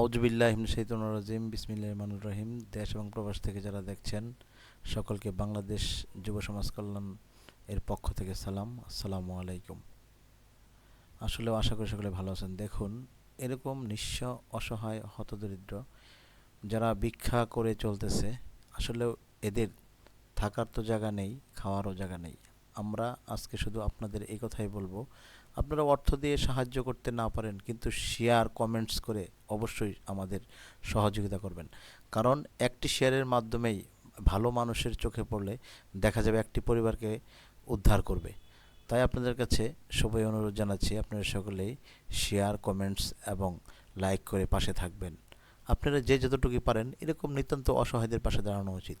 আউজবিল্লাহ শৈতন রাজিম বিসমিল্লাহ রহমানুর রহিম। দেশ এবং প্রবাস থেকে যারা দেখছেন, সকলকে বাংলাদেশ যুব সমাজ কল্যাণ এর পক্ষ থেকে সালাম। আসসালামু আলাইকুম। আসলে আশা করি সকলে ভালো আছেন। দেখুন, এরকম নিঃস্ব, অসহায়, হতদরিদ্র যারা ভিক্ষা করে চলতেছে, আসলে এদের থাকার তো জায়গা নেই, খাওয়ারও জায়গা নেই। আমরা আজকে শুধু আপনাদের এই কথাই বলব। আপনারা অর্থ দিয়ে সাহায্য করতে না পারেন, কিন্তু শেয়ার কমেন্টস করে অবশ্যই আমাদের সহযোগিতা করবেন। কারণ একটি শেয়ারের মাধ্যমেই ভালো মানুষের চোখে পড়লে দেখা যাবে একটি পরিবারকে উদ্ধার করবে। তাই আপনাদের কাছে সবাই অনুরোধ জানাচ্ছি আপনারা সকলেই শেয়ার, কমেন্টস এবং লাইক করে পাশে থাকবেন। আপনারা যে যতটুকু পারেন এরকম নিতান্ত অসহায়দের পাশে দাঁড়ানো উচিত।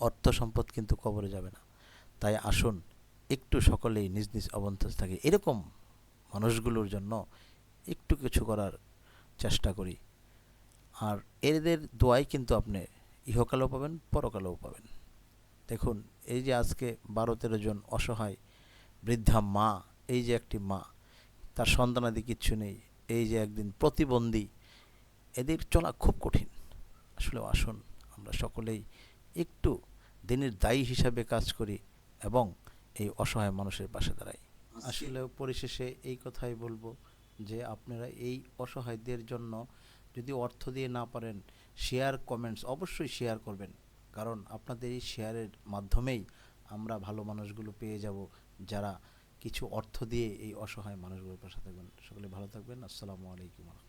অর্থ সম্পদ কিন্তু কবরে যাবে না। তাই আসুন, একটু সকলেই নিজ নিজ অবন্থাস থাকে এরকম মানুষগুলোর জন্য একটু কিছু করার চেষ্টা করি। আর এদের দোয়াই কিন্তু আপনি ইহকালেও পাবেন পরকালেও পাবেন। দেখুন এই যে আজকে বারো তেরো জন অসহায় বৃদ্ধা মা এই যে একটি মা তার সন্তানাদি কিচ্ছু নেই এই যে একদিন প্রতিবন্ধী এদের চলা খুব কঠিন। আসলে আসুন আমরা সকলেই একটু দিনের দায়ী হিসাবে কাজ করি এবং এই অসহায় মানুষের পাশে দাঁড়াই। আসলে পরিশেষে এই কথাই বলব যে আপনারা এই অসহায়দের জন্য যদি অর্থ দিয়ে না পারেন শেয়ার কমেন্টস অবশ্যই শেয়ার করবেন। কারণ আপনাদের এই শেয়ারের মাধ্যমেই আমরা ভালো মানুষগুলো পেয়ে যাব যারা কিছু অর্থ দিয়ে এই অসহায় মানুষগুলোর পাশে থাকবেন। সকলে ভালো থাকবেন। আসসালামু আলাইকুম।